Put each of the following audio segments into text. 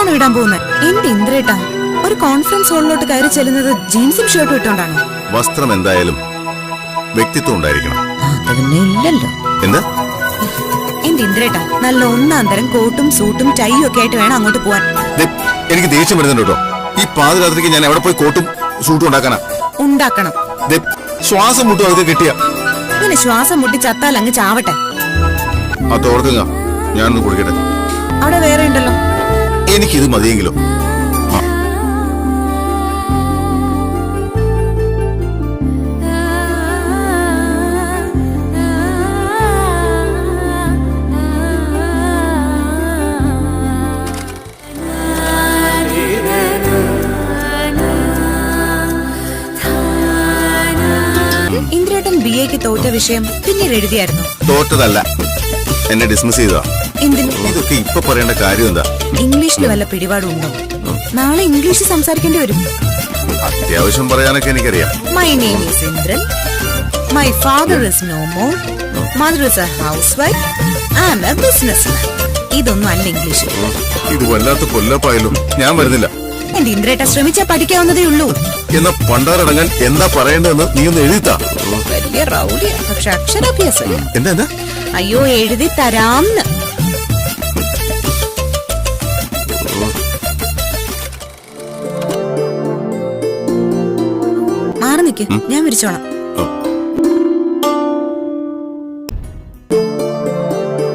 ഡ്രസ്സാണ് ഇടാൻ പോകുന്നത് എന്റെ ഇന്ദ്രേട്ടാ ഒരു കോൺഫറൻസ് ഹാളിലോട്ട് കയറി ചെല്ലുന്നത് ജീൻസും ഷർട്ടും ഇട്ടോണ്ടാണ്. വസ്ത്രം എന്തായാലും വ്യക്തിത്വം ഉണ്ടായിരിക്കണം. പിന്നെ ഇല്ലല്ലോ. എന്താ? എന്റെ ഇന്ദ്രേട്ടാ നല്ല ഒന്നാന്തരം തരം കോട്ടും സൂട്ടും ടൈയും ഒക്കെ ആയിട്ട് വേണം അങ്ങോട്ട് പോവാൻ. എനിക്ക് ദേഷ്യം വരുന്നുണ്ട് കേട്ടോ. ഈ പാതിരാത്രിക്ക് ഞാൻ എവിടെ പോയി കോട്ടും സൂട്ടും ഉണ്ടാക്കാനാ? ഉണ്ടാക്കണം. ശ്വാസം മുട്ടും അതൊക്കെ കിട്ടിയ. ഇങ്ങനെ ശ്വാസം മുട്ടി ചത്താൽ അങ്ങ് ചാവട്ടെ. തോർക്കുങ്ങ ഞാനൊന്ന് കുടിക്കട്ടെ അവിടെ വേറെ ഉണ്ടല്ലോ. എനിക്കിത് മതിയെങ്കിലോ. ഇന്ദ്രേട്ടൻ ബി എക്ക് തോറ്റ വിഷയം പിന്നീട് എഴുതിയായിരുന്നു. തോറ്റതല്ല. എന്നെ ഡിസ്മിസ് ചെയ്തതാ. എന്തിന് ഇതൊക്കെ ഇപ്പൊ പറയേണ്ട കാര്യം എന്താ? ഇംഗ്ലീഷിന് വല്ല പിടിപാടുണ്ടോ? നാളെ ഇംഗ്ലീഷ് സംസാരിക്കേണ്ടി വരും. അത്യാവശ്യം പറയാനൊക്കെ എനിക്കറിയാം. My name is Indran my father is no more mother is a house wife I am a business ഇതൊന്നും അല്ല ഇംഗ്ലീഷ്. ഇത് വല്ലാത്ത കൊല്ലപ്പായാലും ഞാൻ വരുന്നില്ല. എന്റെ ഇന്ദ്രേട്ട ശ്രമിച്ചാ പഠിക്കാവുന്നതേ ഉള്ളൂ. എന്നാ പണ്ടാറടങ്ങാൻ എന്താ പറയേണ്ടതെന്ന് നീ ഒന്ന് എഴുതിത്താ. വലിയ റൗഡിയ പക്ഷെ അക്ഷരാഭ്യാസം എന്താ? അയ്യോ എഴുതി തരാംന്ന്. നിക്ക്. ഞാൻ വിരിച്ചോളാം.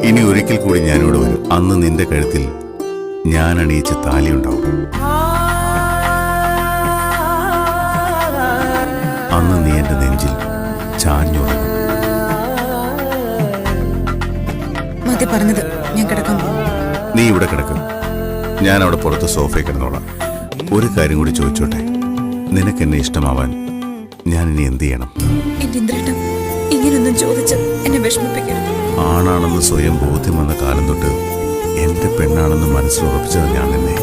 ഇനി ഒരിക്കൽ കൂടി ഞാനിവിടെ വരും. അന്ന് നിന്റെ കഴുത്തിൽ ഞാൻ അണിയിച്ച താലി ഉണ്ടാവും. അന്ന് നീ എന്റെ നെഞ്ചിൽ ചാഞ്ഞുറങ്ങും മതി പറഞ്ഞത് ഞാൻ കിടക്കാൻ നീ ഇവിടെ കിടക്കും. ഞാൻ അവിടെ പുറത്ത് സോഫയിൽ കിടന്നോളാം. ഒരു കാര്യം കൂടി ചോദിച്ചോട്ടെ? നിനക്കെന്നെ ഇഷ്ടമാവാൻ ഞാൻ ഇനി എന്ത് ചെയ്യണം? എന്റെ ഇന്ദ്രേട്ടം ഇങ്ങനൊന്നും ചോദിച്ച് എന്നെ വിഷമിപ്പിക്കരുത്. ആണാണെന്ന് സ്വയം ബോധ്യം വന്ന കാലം തൊട്ട് എന്റെ പെണ്ണാണെന്ന് മനസ്സിലുറപ്പിച്ചത് ഞാൻ തന്നെ.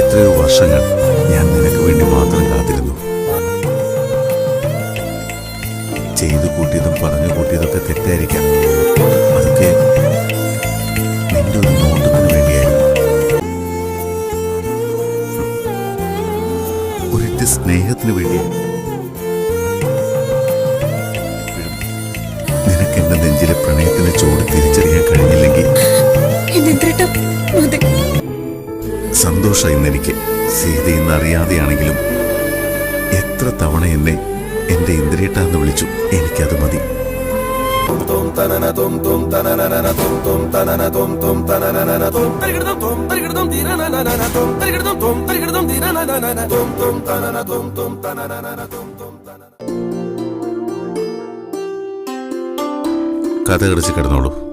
എത്രയോ വർഷങ്ങൾ ഞാൻ നിനക്ക് വേണ്ടി മാത്രം കാത്തിരുന്നു. ചെയ്തു കൂട്ടിയതും പറഞ്ഞു കൂട്ടിയതൊക്കെ തെറ്റായിരിക്കാം. ഒരിറ്റ് സ്നേഹത്തിന് വേണ്ടി നിനക്ക് എന്റെ നെഞ്ചിലെ പ്രണയത്തിന്റെ ചൂട് തിരിച്ചറിയാൻ കഴിഞ്ഞില്ലെങ്കിൽ എന്റെ എനിക്ക് മതി സന്തോഷം ഇന്നെനിക്ക് സീത ഇന്ന് അറിയാതെയാണെങ്കിലും എത്ര തവണ എന്നെ എന്റെ ഇന്ദ്രിയട്ടാന്ന് വിളിച്ചു എനിക്കത് മതി. കഥ കടിച്ച് കിടന്നോളൂ.